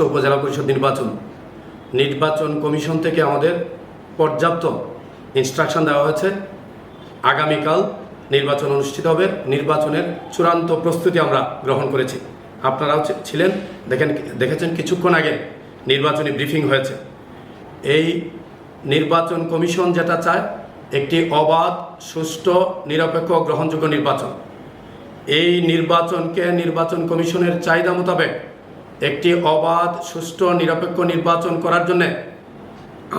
উপজেলা পরিষদ নির্বাচন। নির্বাচন কমিশন থেকে আমাদের পর্যাপ্ত ইনস্ট্রাকশন দেওয়া হয়েছে। আগামীকাল নির্বাচন অনুষ্ঠিত হবে। নির্বাচনের চূড়ান্ত প্রস্তুতি আমরা গ্রহণ করেছি। আপনারাও ছিলেন, দেখেন, দেখেছেন কিছুক্ষণ আগে নির্বাচনী ব্রিফিং হয়েছে। এই নির্বাচন কমিশন যেটা চায়, একটি অবাধ, সুষ্ঠু, নিরপেক্ষ, গ্রহণযোগ্য নির্বাচন। এই নির্বাচনকে নির্বাচন কমিশনের চাহিদা মোতাবেক একটি অবাধ, সুষ্ঠু নিরপেক্ষ নির্বাচন করার জন্য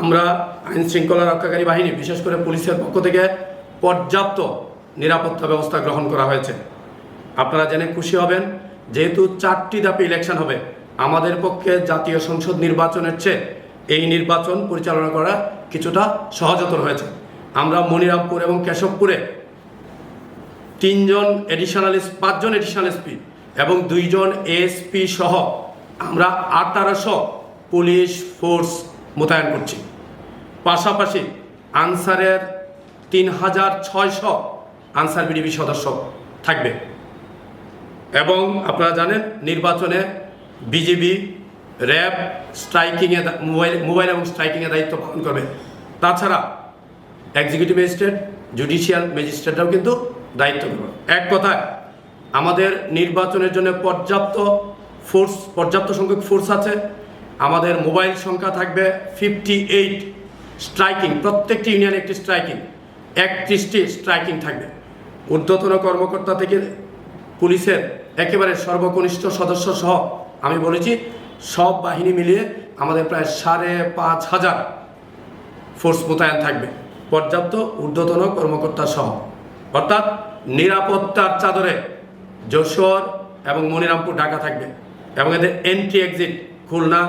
আমরা আইন শৃঙ্খলা রক্ষাকারী বাহিনী, বিশেষ করে পুলিশের পক্ষ থেকে পর্যাপ্ত নিরাপত্তা ব্যবস্থা গ্রহণ করা হয়েছে। আপনারা জেনে খুশি হবেন, যেহেতু চারটি ধাপে ইলেকশন হবে, আমাদের পক্ষে জাতীয় সংসদ নির্বাচনের চেয়ে এই নির্বাচন পরিচালনা করা কিছুটা সহজতর হয়েছে। আমরা মনিরামপুর এবং কেশবপুরে তিনজন এডিশনাল পাঁচজন এডিশনাল এসপি এবং দুইজন এসপি সহ আমরা আঠারোশো পুলিশ ফোর্স মোতায়েন করছি। পাশাপাশি আনসারের তিন হাজার ছয়শো আনসার বিডিবি সদস্য থাকবে। এবং আপনারা জানেন, নির্বাচনে বিজিবি র্যাব স্ট্রাইকিংয়ে মোবাইল মোবাইল এবং স্ট্রাইকিংয়ে দায়িত্ব পালন করবে। তাছাড়া এক্সিকিউটিভ ম্যাজিস্ট্রেট জুডিশিয়াল ম্যাজিস্ট্রেটরাও কিন্তু দায়িত্ব নেবে। এক কথায়, আমাদের নির্বাচনের জন্য পর্যাপ্ত ফোর্স পর্যাপ্ত সংখ্যক ফোর্স আছে। আমাদের মোবাইল সংখ্যা থাকবে ফিফটি এইট স্ট্রাইকিং প্রত্যেকটি ইউনিয়নে একটি স্ট্রাইকিং একত্রিশটি স্ট্রাইকিং থাকবে। ঊর্ধ্বতন কর্মকর্তা থেকে পুলিশের একেবারে সর্বকনিষ্ঠ সদস্য সহ, আমি বলেছি, সব বাহিনী মিলিয়ে আমাদের প্রায় সাড়ে পাঁচ হাজার ফোর্স মোতায়েন থাকবে, পর্যাপ্ত ঊর্ধ্বতন কর্মকর্তা সহ। অর্থাৎ নিরাপত্তার চাদরে যশোর এবং মনিরামপুর ঢাকা থাকবে। এবং এদের এন্ট্রি এক্সিট খুলনা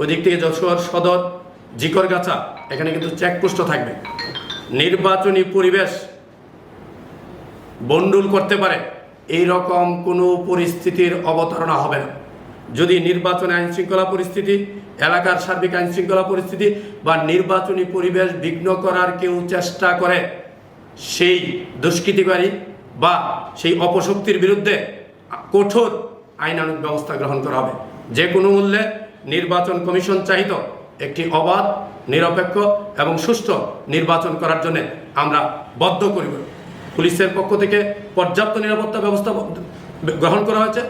ওই দিক থেকে যশোর, সদর, জিকরগাছা, এখানে কিন্তু চেকপোস্টও থাকবে। নির্বাচনী পরিবেশ বন্ডুল করতে পারে এই রকম কোনো পরিস্থিতির অবতারণা হবে না। যদি নির্বাচনে আইন শৃঙ্খলা পরিস্থিতি, এলাকার সার্বিক আইন শৃঙ্খলা পরিস্থিতি বা নির্বাচনী পরিবেশ বিঘ্ন করার কেউ চেষ্টা করে, সেই দুষ্কৃতিকারী বা সেই অপশক্তির বিরুদ্ধে কঠোর আইনানুগ ব্যবস্থা গ্রহণ করা হবে। যে কোনো মূল্যে নির্বাচন কমিশন চাহিত একটি অবাধ, নিরপেক্ষ এবং সুষ্ঠু নির্বাচন করার জন্য আমরা বদ্ধ করিব। পুলিশের পক্ষ থেকে পর্যাপ্ত নিরাপত্তা ব্যবস্থা গ্রহণ করা হয়েছে।